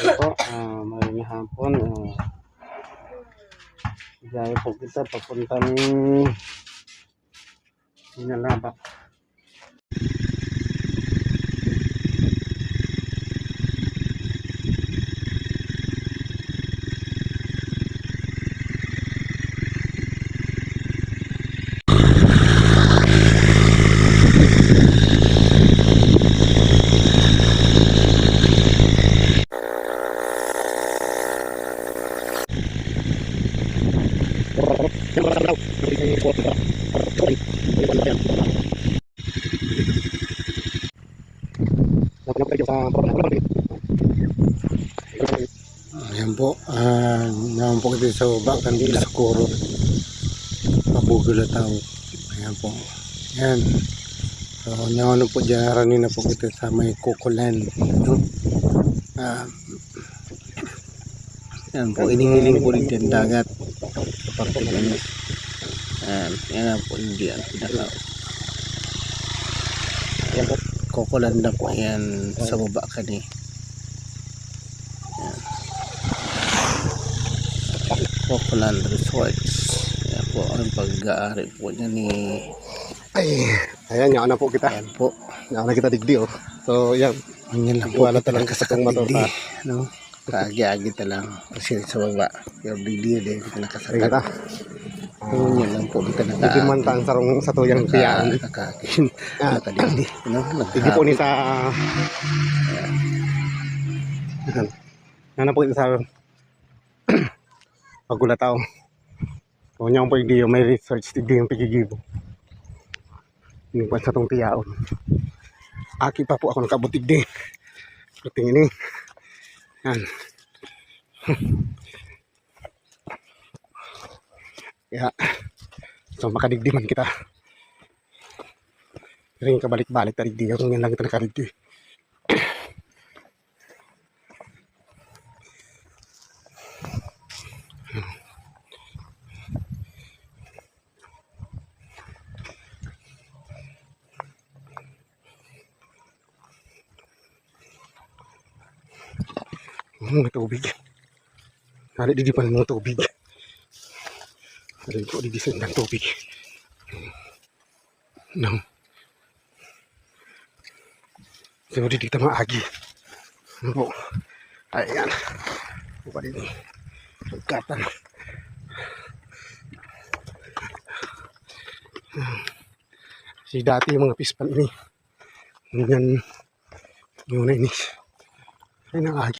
Ito po, uh, maraming hapon. Uh, Gaya po kita papuntang Inalabak. Ayan po, ah, naman po kita sa Bakan sa Kuro. Pabugula tao. Ayan po. Ayan. So, nyawan po dyan, na po kita sa may kukulan. No? Ah, yan po, inihiling po dito yung dagat. Sa parkulan. Ayan, yan na po, hindi ang pinaka. Ayan po, kukulan na po yan sa baba ka ni. Cocolan Resorts. Yan po ang pag-aari po niya ni Ay, ayan, yaon na po kita. Ayan po. Yaon na kita digdi, oh. So, yan. Ganyan lang po. Wala talaga sa kang motor pa. No? Kaagi-agi ta lang. Kasi sa baba. Pero di din kita Ay, nakasakit. kita. Ganyan lang po kita naka Hindi man tang sarong sa tuyang tiyaan. Nakakakin. Nakadindi. No? Hindi po ni sa... Yan. Yan na po sa... Pagulataw. Kung niya po hindi may research, hindi yung pigigibo. Hindi pa sa tong tiyaon. Aki pa po ako nakabutig din. Pero tingin eh. Yan. Kaya, so makadigdiman kita. Ring kabalik-balik tarig di kung yan lang kita nakadigdi. Hmm, may tubig. Hali di pa ng tubig. Hali po di di sa ng tubig. Nang. Sino di kita maagi. Ano? Ayan. Buka din. Pagkatan. Si dati yung mga pispan ini. Ganyan. Yun na ini. Ay, nangagi.